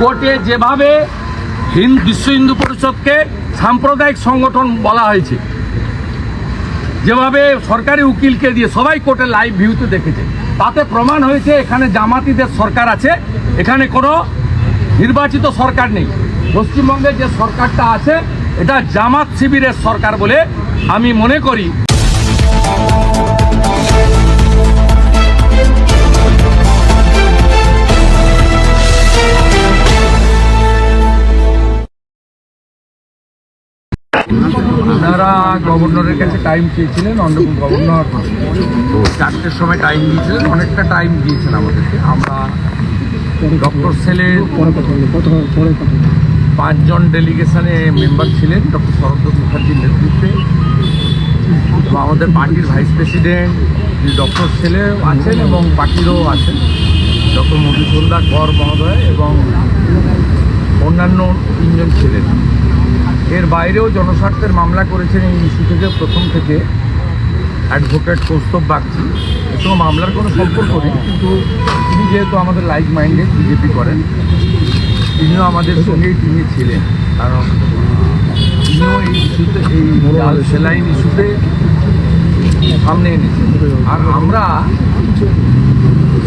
কোর্টে যেভাবে বিশ্ব হিন্দু পরিষদকে সাম্প্রদায়িক সংগঠন বলা হয়েছে, যেভাবে সরকারি উকিলকে দিয়ে সবাই কোর্টে লাইভ ভিউতে দেখেছে, তাতে প্রমাণ হয়েছে এখানে জামাতিদের সরকার আছে, এখানে কোনো নির্বাচিত সরকার নেই। পশ্চিমবঙ্গের যে সরকারটা আছে, এটা জামাত শিবিরের সরকার বলে আমি মনে করি। আপনারা গভর্নরের কাছে টাইম চেয়েছিলেন অনারেবল গভর্নর চারটের সময় টাইম দিয়েছিলেন, অনেকটা টাইম দিয়েছেন আমাদেরকে। আমরা ডক্টর সেলের পাঁচজন ডেলিগেশনে মেম্বার ছিলেন ডক্টর শরদ মুখার্জির নেতৃত্বে। আমাদের পার্টির ভাইস প্রেসিডেন্ট ডক্টর সেলেও আছেন এবং পার্টিরও আছেন ডক্টর মধুসূন্দা কর মহোদয় এবং অন্যান্য তিনজন ছিলেন। এর বাইরেও জনস্বার্থের মামলা করেছেন এই ইস্যু থেকে, প্রথম থেকে। অ্যাডভোকেট কৌস্তব বাগচি। সঙ্গে মামলার কোনো সম্পর্ক নেই, কিন্তু তিনি যেহেতু আমাদের লাইক মাইন্ডেড বিজেপি করেন, তিনিও আমাদের সঙ্গেই তিনি ছিলেন। কারণ, তিনিও এই ইস্যুতে, এই সেলাইন ইস্যুতে সামনে এনেছেন। আর আমরা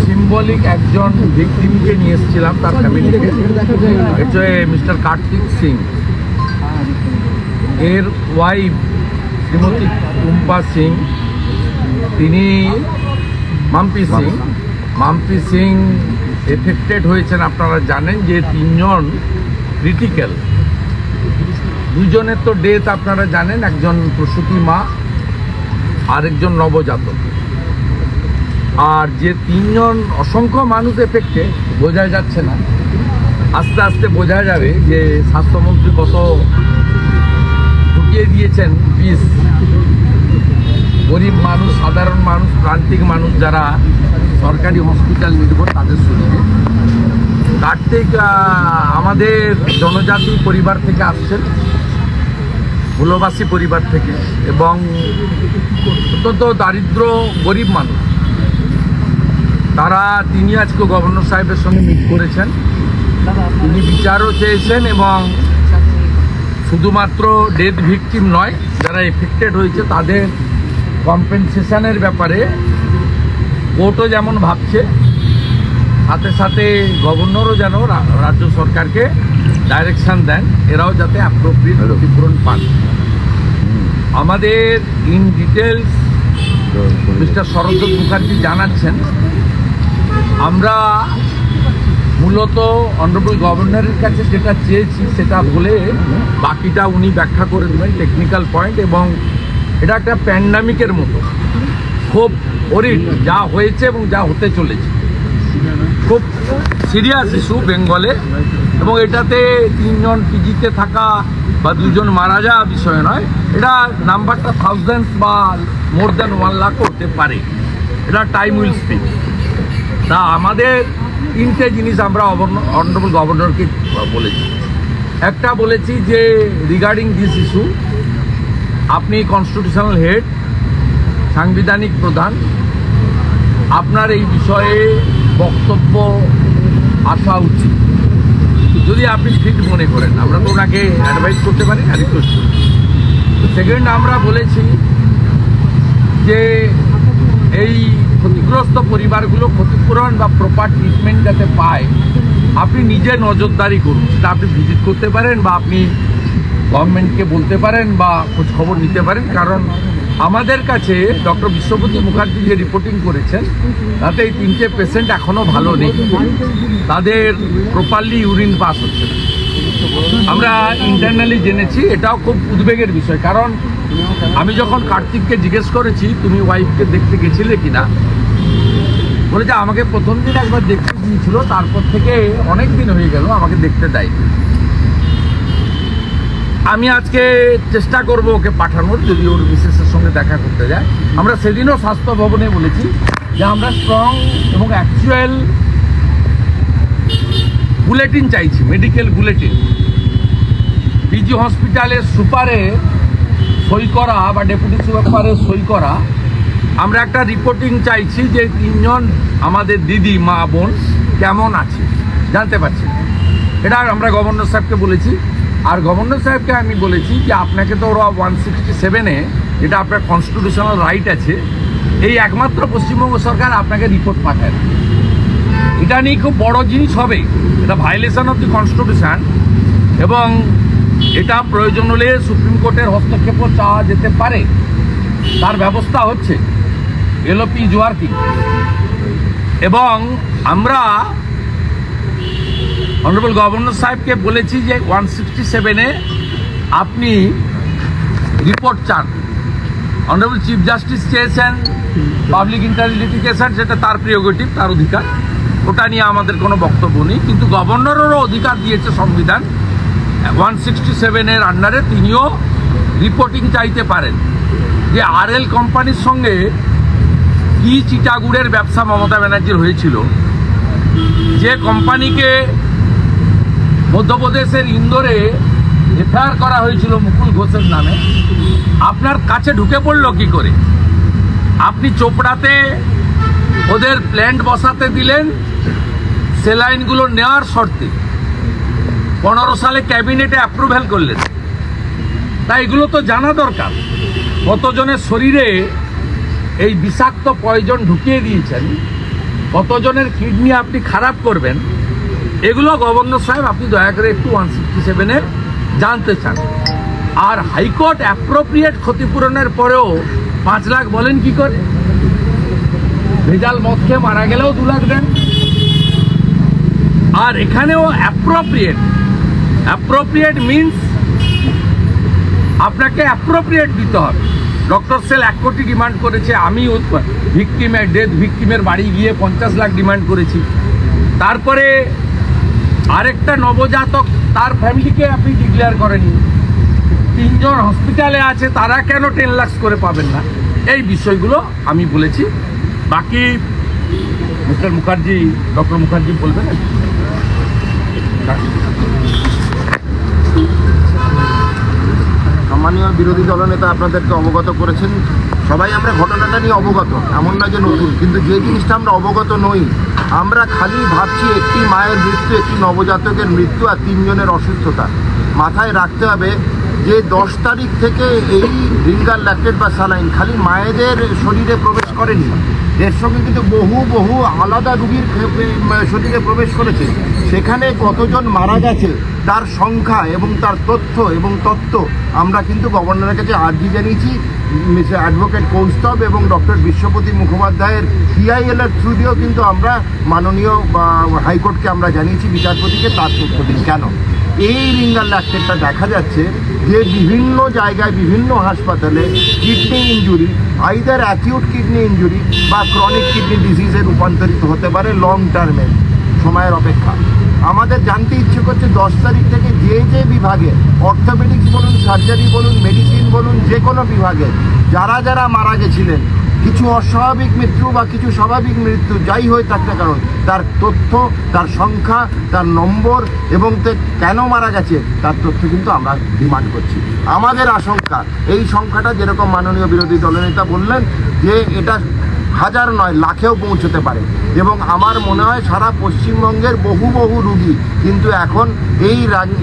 সিম্বলিক একজন ভিকটিমকে নিয়ে এসেছিলাম তার ফ্যামিলিকে হচ্ছে মিস্টার কার্তিক সিং। এর ওয়াইফ শ্রীমতী টুম্পা সিং তিনি মাম্পি সিং। মাম্পি সিং। এফেক্টেড হয়েছেন আপনারা জানেন যে তিনজন ক্রিটিক্যাল দুজনের তো ডেথ আপনারা জানেন একজন প্রসূতি মা আরেকজন নবজাতক। আর যে তিনজন অসংখ্য মানুষ এফেক্টে বোঝা যাচ্ছে না। আস্তে আস্তে বোঝা যাবে যে স্বাস্থ্যমন্ত্রী কত ঢুকিয়ে দিয়েছেন বিষ। গরিব মানুষ, সাধারণ মানুষ, প্রান্তিক মানুষ যারা সরকারি হসপিটাল নির্ভর তাদের শরীরে কার্তিক আমাদের জনজাতি পরিবার থেকে আসছেন মূলবাসী পরিবার থেকে এবং অত্যন্ত দারিদ্র গরিব মানুষ। তারা তিনি আজকে গভর্নর সাহেবের সঙ্গে মিট করেছেন। তিনি বিচারও চেয়েছেন এবং শুধুমাত্র ডেথ ভিকটিম নয় যারা এফেক্টেড হয়েছে তাদের কম্পেনসেশনের ব্যাপারে কোর্টও যেমন ভাবছে সাথে সাথে গভর্নরও যেন রাজ্য সরকারকে ডাইরেকশান দেন এরাও যাতে অ্যাপ্রোপ্রিয়েট ক্ষতিপূরণ পান। আমাদের in details mister Sharad Dutta Mukherjee জানাচ্ছেন আমরা মূলত অনারেবল গভর্নরের কাছে যেটা চেয়েছি সেটা বলে বাকিটা উনি ব্যাখ্যা করে দেবেন টেকনিক্যাল পয়েন্ট এবং এটা একটা প্যান্ডামিকের মতো। খুব ওরিড যা হয়েছে এবং যা হতে চলেছে। খুব সিরিয়াস ইস্যু বেঙ্গলে এবং এটাতে তিনজন পিজিতে থাকা বা দুজন মারা যাওয়া বিষয় নয়, এটা নাম্বারটা থাউজেন্ডস বা মোর দ্যান ওয়ান লাখ করতে পারে। এটা টাইম উইল স্পিক তা আমাদের তিনটে জিনিস আমরা অনারেবল গভর্নরকে বলেছি। একটা বলেছি যে রিগার্ডিং দিস ইস্যু আপনি কনস্টিটিউশনাল হেড সাংবিধানিক প্রধান, আপনার এই বিষয়ে বক্তব্য আসা উচিত। যদি আপনি ফিট মনে করেন, আমরা তো ওনাকে অ্যাডভাইস করতে পারি আর রিকোয়েস্ট করি সেকেন্ড আমরা বলেছি যে এই ক্ষতিগ্রস্ত পরিবারগুলো ক্ষতিপূরণ বা প্রপার ট্রিটমেন্ট যাতে পায়, আপনি নিজে নজরদারি করুন। সেটা আপনি ভিজিট করতে পারেন বা আপনি গভর্নমেন্টকে বলতে পারেন বা খোঁজ খবর নিতে পারেন। কারণ আমাদের কাছে ডক্টর বিশ্বপতি মুখার্জি যে রিপোর্টিং করেছেন, তাতে এই তিনটে পেশেন্ট এখনও ভালো নেই। তাদের প্রপারলি ইউরিন পাস হচ্ছে আমরা ইন্টারনালি জেনেছি, এটাও খুব উদ্বেগের বিষয়। কারণ আমি যখন কার্তিককে জিজ্ঞেস করেছি, তুমি ওয়াইফকে দেখতে গেছিলে কিনা? বলে যে আমাকে প্রথম দিন একবার দেখতে দিয়েছিল তারপর থেকে অনেক দিন হয়ে গেল, আমাকে দেখতে দেয়নি। আমি আজকে চেষ্টা করব ওকে পাঠানোর, যদি ওর বিশেষের সঙ্গে দেখা করতে যায়। আমরা সেদিনও স্বাস্থ্য ভবনে বলেছি যে আমরা স্ট্রং এবং অ্যাকচুয়াল বুলেটিন চাইছি মেডিকেল বুলেটিন পিজি হসপিটালের সুপারে সই করা বা ডেপুটি সুপারে সই করা আমরা একটা রিপোর্টিং চাইছি যে তিনজন আমাদের দিদি, মা, বোন কেমন আছে? জানতে পারছি। এটা আমরা গভর্নর সাহেবকে বলেছি। আর গভর্নর সাহেবকে আমি বলেছি যে আপনাকে তো ওরা ওয়ান সিক্সটি সেভেনে এটা আপনার কনস্টিটিউশনাল রাইট আছে, এই একমাত্র পশ্চিমবঙ্গ সরকার আপনাকে রিপোর্ট পাঠায় এটা নিয়ে খুব বড় জিনিস হবে। এটা ভাইলেশন অফ দি কনস্টিটিউশন এবং এটা প্রয়োজন হলে সুপ্রিম কোর্টের হস্তক্ষেপও চাওয়া যেতে পারে। তার ব্যবস্থা হচ্ছে। LOP working. এবং আমরা অনারেবল গভর্নর সাহেবকে বলেছি যে ওয়ান সিক্সটি সেভেনে আপনি রিপোর্ট চান। অনারেবল চিফ জাস্টিস চেয়েছেন পাবলিক ইন্টারেস্ট লিটিগেশন সেটা তার প্রিয়োগেটিভ তার অধিকার। ওটা নিয়ে আমাদের কোনো বক্তব্য নেই, কিন্তু গভর্নরেরও অধিকার দিয়েছে সংবিধান। ওয়ান সিক্সটি সেভেনের আন্ডারে তিনিও রিপোর্টিং চাইতে পারেন। যে আরএল কোম্পানির সঙ্গে কি চিটাগুড়ের ব্যবসা মমতা ব্যানার্জির হয়েছিল। যে কোম্পানিকে মধ্যপ্রদেশের ইন্দোরে এফআইআর করা হয়েছিল মুকুল ঘোষের নামে, আপনার কাছে ঢুকে পড়ল কি করে? আপনি চোপড়াতে ওদের প্ল্যান্ট বসাতে দিলেন সেলাইনগুলো নেওয়ার শর্তে। পনেরো সালে ক্যাবিনেটে অ্যাপ্রুভ্যাল করলেন। তাই এগুলো তো জানা দরকার। কতজনের শরীরে এই বিষাক্ত পয়জন ঢুকিয়ে দিয়েছেন, কতজনের কিডনি আপনি খারাপ করবেন, এগুলো গভর্নর সাহেব আপনি দয়া করে একটু ওয়ান সিক্সটি সেভেনে জানতে চান। আর হাইকোর্ট অ্যাপ্রোপ্রিয়েট ক্ষতিপূরণের পরেও পাঁচ লাখ বলেন কি করে? ভেজাল মদ খেয়ে মারা গেলেও দু লাখ দেন। আর এখানেও অ্যাপ্রোপ্রিয়েট অ্যাপ্রোপ্রিয়েট মিনস আপনাকে অ্যাপ্রোপ্রিয়েট দিতে হবে। ডক্টর সেল এক কোটি ডিমান্ড করেছে আমি ভিকটিমের ডেথ ভিকটিমের বাড়ি গিয়ে পঞ্চাশ লাখ ডিমান্ড করেছি। তারপরে আরেকটা নবজাতক, তার ফ্যামিলিকে আপনি ডিক্লেয়ার করেননি। তিনজন হসপিটালে আছে, তারা কেন টেন লাক্স করে পাবেন না? এই বিষয়গুলো আমি বলেছি। বাকি মিস্টার মুখার্জি, ডক্টর মুখার্জি বলবেন? বিরোধী দলনেতা আপনাদেরকে অবগত করেছেন। সবাই আমরা ঘটনাটা নিয়ে অবগত, এমন না যে নতুন। কিন্তু যে জিনিসটা আমরা অবগত নই, আমরা খালি ভাবছি একটি মায়ের মৃত্যু, একটি নবজাতকের মৃত্যু আর তিনজনের অসুস্থতা। মাথায় রাখতে হবে যে দশ তারিখ থেকে এই রিঙ্গার ল্যাকটেড বা স্যালাইন খালি মায়েদের শরীরে প্রবেশ করেনি। এর সঙ্গে কিন্তু বহু বহু আলাদা রুগীর শরীরে প্রবেশ করেছে। সেখানে কতজন মারা গেছে? তার সংখ্যা এবং তার তথ্য এবং তত্ত্ব আমরা কিন্তু গভর্নরের কাছে আর্জি জানিয়েছি। অ্যাডভোকেট কৌস্তব এবং ডক্টর বিশ্বপতি মুখোপাধ্যায়ের সিআইএল এর থ্রু দিয়েও কিন্তু আমরা মাননীয় হাইকোর্টকে আমরা জানিয়েছি বিচারপতিকে তার তথ্য দিন। কেন? এই রিঙ্গার ল্যাকটেটটা দেখা যাচ্ছে যে বিভিন্ন জায়গায় বিভিন্ন হাসপাতালে kidney injury either acute kidney injury বা ক্রনিক কিডনি ডিজিজে রূপান্তরিত হতে পারে লং টার্মে সময়ের অপেক্ষা। আমাদের জানতে ইচ্ছে করছে দশ তারিখ থেকে যে যে বিভাগে অর্থোপেডিক্স বলুন সার্জারি বলুন মেডিসিন বলুন, যে কোনো বিভাগে যারা যারা মারা গেছিলেন, কিছু অস্বাভাবিক মৃত্যু বা কিছু স্বাভাবিক মৃত্যু, যাই হয়ে থাক না কারণ, তার তথ্য, তার সংখ্যা, তার নম্বর এবং তে কেন মারা গেছে, তার তথ্য কিন্তু আমরা ডিমান্ড করছি। আমাদের আশঙ্কা, এই সংখ্যাটা যেরকম মাননীয় বিরোধী দলনেতা বললেন যে এটা হাজার নয়, লাখেও পৌঁছতে পারে। এবং আমার মনে হয় সারা পশ্চিমবঙ্গের বহু বহু রুগী কিন্তু এখন এই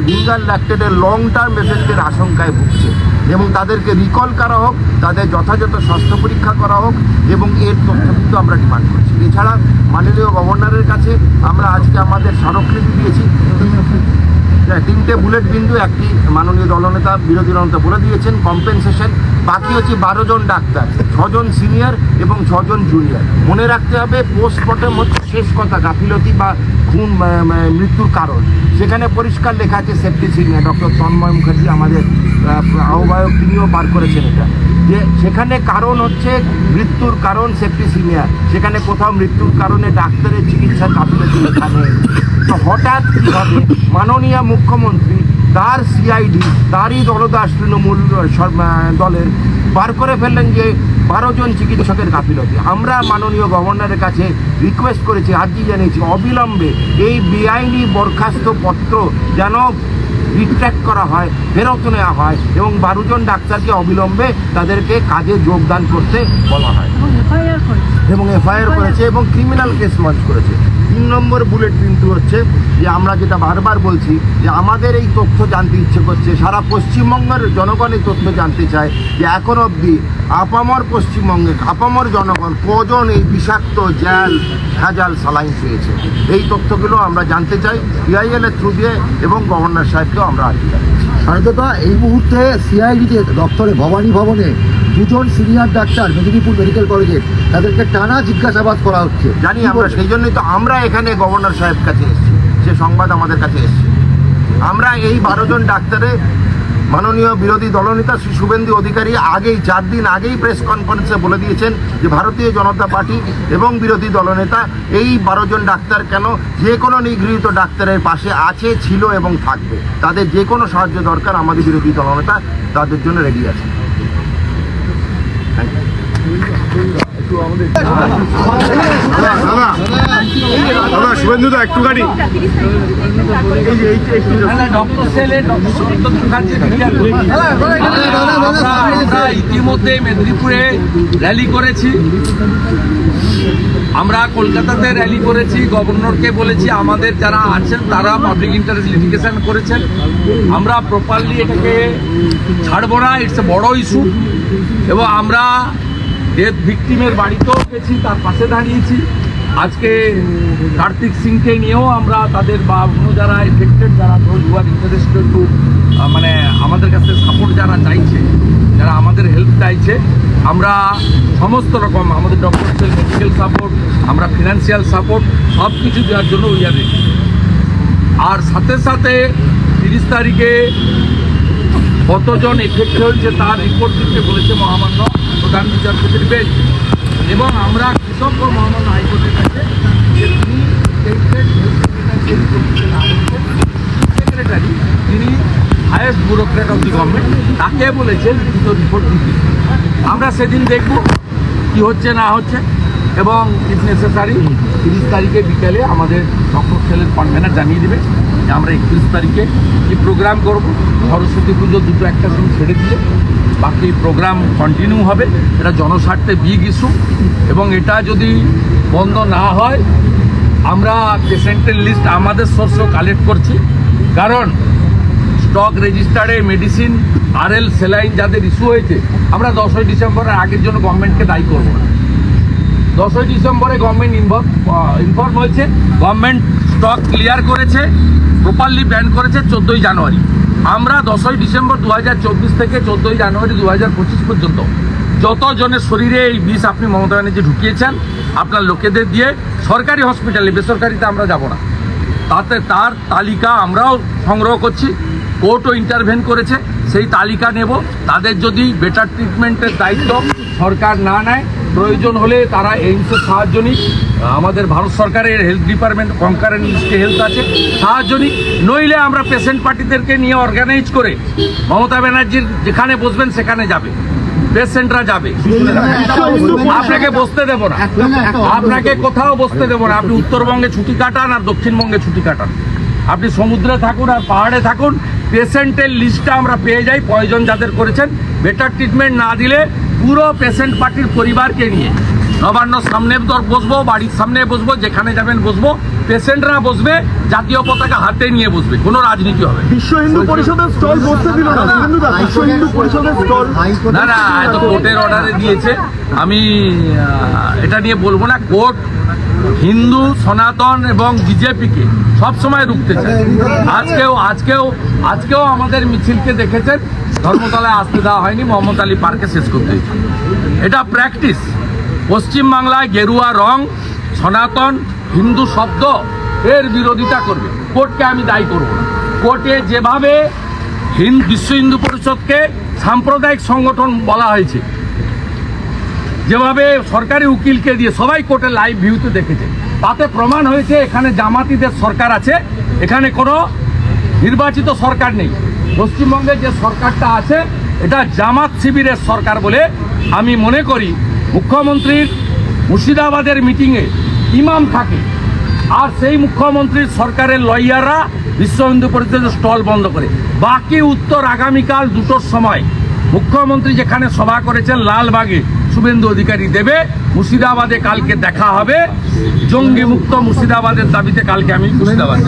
রিঙ্গার ল্যাকটেডের লং টার্ম এফেক্টের আশঙ্কায় ভুগছে। এবং তাদেরকে রিকল করা হোক, তাদের যথাযথ স্বাস্থ্য পরীক্ষা করা হোক, এবং এর তথ্য কিন্তু আমরা ডিমান্ড করছি। এছাড়া মাননীয় গভর্নরের কাছে আমরা আজকে আমাদের স্মারকলিপি দিয়েছি। তিনটে বুলেট বিন্দু একটি মাননীয় দলনেতা, বিরোধী দলনেতা বলে দিয়েছেন। কম্পেনসেশন বাকি হচ্ছে বারো জন ডাক্তার, ছজন সিনিয়র এবং ছজন জুনিয়র মনে রাখতে হবে পোস্টমর্টম হচ্ছে শেষ কথা, গাফিলতি বা খুন মৃত্যুর কারণ। সেখানে পরিষ্কার লেখা আছে safety senior doctor Tanmoy Mukherjee, আমাদের আহ্বায়ক, তিনিও বার করেছেন এটা। যে সেখানে কারণ হচ্ছে মৃত্যুর কারণ সেফটি সিনিয়র সেখানে কোথাও মৃত্যুর কারণে ডাক্তারের চিকিৎসার গাফিলতি লেখা নেই। তো হঠাৎ মাননীয় মুখ্যমন্ত্রী তার সিআইডি তারই দলদাস তৃণমূল দলের বার করে ফেললেন যে বারো জন চিকিৎসকের গাফিলতি। আমরা মাননীয় গভর্নরের কাছে রিকোয়েস্ট করেছি আর্জি জানিয়েছি অবিলম্বে এই বেআইনি বরখাস্ত পত্র যেন রিট্র্যাক্ট করা হয় ফেরত নেওয়া হয় এবং বারো জন ডাক্তারকে অবিলম্বে তাদেরকে কাজে যোগদান করতে বলা হয়। এবং এফআইআর করেছে। এবং ক্রিমিনাল কেস লঞ্চ করেছে। তিন নম্বর বুলেট কিন্তু হচ্ছে যে আমরা যেটা বারবার বলছি যে আমাদের এই তথ্য জানতে ইচ্ছে করছে, সারা পশ্চিমবঙ্গের জনগণ এই তথ্য জানতে চায় যে এখন অবধি আপামর পশ্চিমবঙ্গে আপামর জনগণ কজন এই বিষাক্ত জ্যাল ভেজাল সালাইন পেয়েছে এই তথ্যগুলো আমরা জানতে চাই এর থ্রু দিয়ে এবং গভর্নর সাহেবকেও আমরা জানাচ্ছি। সারদাদা এই মুহূর্তে সিআইডিতে দপ্তরে, ভবানী ভবনে দুজন সিনিয়র ডাক্তার মেদিনীপুর মেডিকেল কলেজের তাদেরকে টানা জিজ্ঞাসাবাদ করা হচ্ছে। জানি আমরা সেই জন্যই তো আমরা এখানে গভর্নর সাহেব কাছে এসেছি। সে সংবাদ আমাদের কাছে এসেছে। আমরা এই বারো জন ডাক্তারে মাননীয় বিরোধী দলনেতা শ্রী শুভেন্দু অধিকারী আগেই চার দিন আগেই প্রেস কনফারেন্সে বলে দিয়েছেন যে ভারতীয় জনতা পার্টি এবং বিরোধী দলনেতা এই বারো জন ডাক্তার কেন যে কোনো নিগৃহীত ডাক্তারের পাশে আছে ছিল এবং থাকবে। তাদের যে কোনো সাহায্য দরকার আমাদের বিরোধী দলনেতা তাদের জন্য রেডি আছে দাদা মুখার্জি বিখ্যাত। আমরা আমরা ইতিমধ্যে মেদিনীপুরে র্যালি করেছি আমরা কলকাতাতে র্যালি করেছি গভর্নরকে বলেছি, আমাদের যারা আছেন, তারা পাবলিক ইন্টারেস্ট লিটিগেশন করেছেন আমরা প্রপারলি এটাকে ছাড়বো না ইটস এ বড় ইস্যু এবং আমরা ডেথ ভিকটিমের বাড়িতেও গেছি, তার পাশে দাঁড়িয়েছি আজকে কার্তিক সিংকে নিয়েও আমরা তাদের বা অন্য যারা এফেক্টেড যারা ধরুন আর ইন্টারেস্টেড টু মানে আমাদের কাছে সাপোর্ট যারা চাইছে, যারা আমাদের হেল্প চাইছে, আমরা সমস্ত রকম আমাদের ডক্টরসের মেডিকেল সাপোর্ট আমরা ফিনান্সিয়াল সাপোর্ট সব কিছু দেওয়ার জন্য উই আর ready। আর সাথে সাথে তিরিশ তারিখে কতজন এফেক্ট হয়েছে তার রিপোর্ট দিতে বলেছে মহামান্য প্রধান বিচারপতির বেঞ্চ এবং আমরা কৃষক মহামান্য হাইকোর্টের কাছে যে তিনি সেক্রেটারি তিনি হায়েস্ট অফ দি গভর্নমেন্ট তাকে বলেছেন দুটো রিপোর্ট দিতে। আমরা সেদিন দেখব কি হচ্ছে, না হচ্ছে, এবং ইফ নেসেসারি তিরিশ তারিখে বিকেলে আমাদের ডক্টর সেলের কনভেনার জানিয়ে দেবে। আমরা একত্রিশ তারিখে কি প্রোগ্রাম করব। সরস্বতী পুজো দুটো একটা দিন ছেড়ে দিয়ে বাকি প্রোগ্রাম কন্টিনিউ হবে। এটা জনস্বার্থে বিগ ইস্যু এবং এটা যদি বন্ধ না হয়, আমরা পেশেন্টের লিস্ট আমাদের সোর্সও কালেক্ট করছি। কারণ স্টক রেজিস্টারে মেডিসিন আরএল সেলাইন যাদের ইস্যু হয়েছে, আমরা দশই ডিসেম্বরের আগের জন্য গভর্নমেন্টকে দায়ী করব না। দশই ডিসেম্বরে গভর্নমেন্ট ইনভলভ ইনফর্ম হয়েছে। গভর্নমেন্ট স্টক ক্লিয়ার করেছে প্রপারলি ব্যান করেছে চোদ্দোই জানুয়ারি। আমরা দশই ডিসেম্বর দু হাজার চব্বিশ থেকে চোদ্দোই জানুয়ারি দু হাজার পঁচিশ পর্যন্ত যতজনের শরীরে এই বিষ আপনি মমতা ব্যানার্জি ঢুকিয়েছেন, আপনার লোকেদের দিয়ে সরকারি হসপিটালে বেসরকারিতে আমরা যাব না। তাতে তার তালিকা আমরাও সংগ্রহ করছি। কোর্টও ইন্টারভেন করেছে, সেই তালিকা নেব। তাদের যদি বেটার ট্রিটমেন্টের দায়িত্ব সরকার না নেয়, প্রয়োজন হলে তারা এইমসের সাহায্য নিক। আমাদের ভারত সরকারের হেলথ ডিপার্টমেন্ট কনকারেন্ট হেলথ আছে, সাহায্য নিক। নইলে আমরা পেশেন্ট পার্টিদেরকে নিয়ে অর্গানাইজ করে মমতা ব্যানার্জির যেখানে বসবেন সেখানে যাবে। পেশেন্টরা যাবে। আপনাকে বসতে দেব না। আপনাকে কোথাও বসতে দেবো না। আপনি উত্তরবঙ্গে ছুটি কাটান আর দক্ষিণবঙ্গে ছুটি কাটান। আপনি সমুদ্রে থাকুন আর পাহাড়ে থাকুন। পেশেন্টের লিস্টটা আমরা পেয়ে যাই প্রয়োজন যাদের করেছেন। বেটার ট্রিটমেন্ট না দিলে পুরো পেশেন্ট পার্টির পরিবারকে নিয়ে। নবান্ন সামনে দর বসবো বাড়ির সামনে বসবো যেখানে যাবেন বসবো। পেশেন্টরা বসবে জাতীয় পতাকা হাতে নিয়ে বসবে। কোনো রাজনীতি হবে বিশ্ব হিন্দু পরিষদের স্টল বসতে দিল না। বিশ্ব হিন্দু পরিষদের স্টল না না কোর্টের অর্ডারে দিয়েছে। আমি এটা নিয়ে বলব না। কোর্ট হিন্দু, সনাতন এবং বিজেপিকে সবসময় রুখতে চায়। আজকেও আজকেও আজকেও আমাদের মিছিলকে দেখেছেন, ধর্মতলায় আসতে দেওয়া হয়নি, মোহাম্মদ আলী পার্কে শেষ করতে এটা প্র্যাকটিস। পশ্চিমবাংলায় গেরুয়া রং, সনাতন, হিন্দু শব্দ, এর বিরোধিতা করবে। কোর্টকে আমি দায়ী করব না। কোর্টে যেভাবে হিন্দ বিশ্ব হিন্দু পরিষদকে সাম্প্রদায়িক সংগঠন বলা হয়েছে যেভাবে সরকারি উকিলকে দিয়ে সবাই কোর্টে লাইভ ভিউতে দেখেছে, তাতে প্রমাণ হয়েছে এখানে জামাতিদের সরকার আছে, এখানে কোনো নির্বাচিত সরকার নেই। পশ্চিমবঙ্গে যে সরকারটা আছে, এটা জামাত শিবিরের সরকার বলে আমি মনে করি। মুখ্যমন্ত্রীর মুর্শিদাবাদের মিটিংয়ে ইমাম থাকে, আর সেই মুখ্যমন্ত্রীর সরকারের লয়াররা বিশ্ব হিন্দু পরিষদের স্টল বন্ধ করে। বাকি উত্তর আগামীকাল দুটোর সময় মুখ্যমন্ত্রী যেখানে সভা করেছেন লালবাগে শুভেন্দু অধিকারী দেবে মুর্শিদাবাদে কালকে দেখা হবে। জঙ্গি মুক্ত মুর্শিদাবাদের দাবিতে কালকে আমি মুর্শিদাবাদ।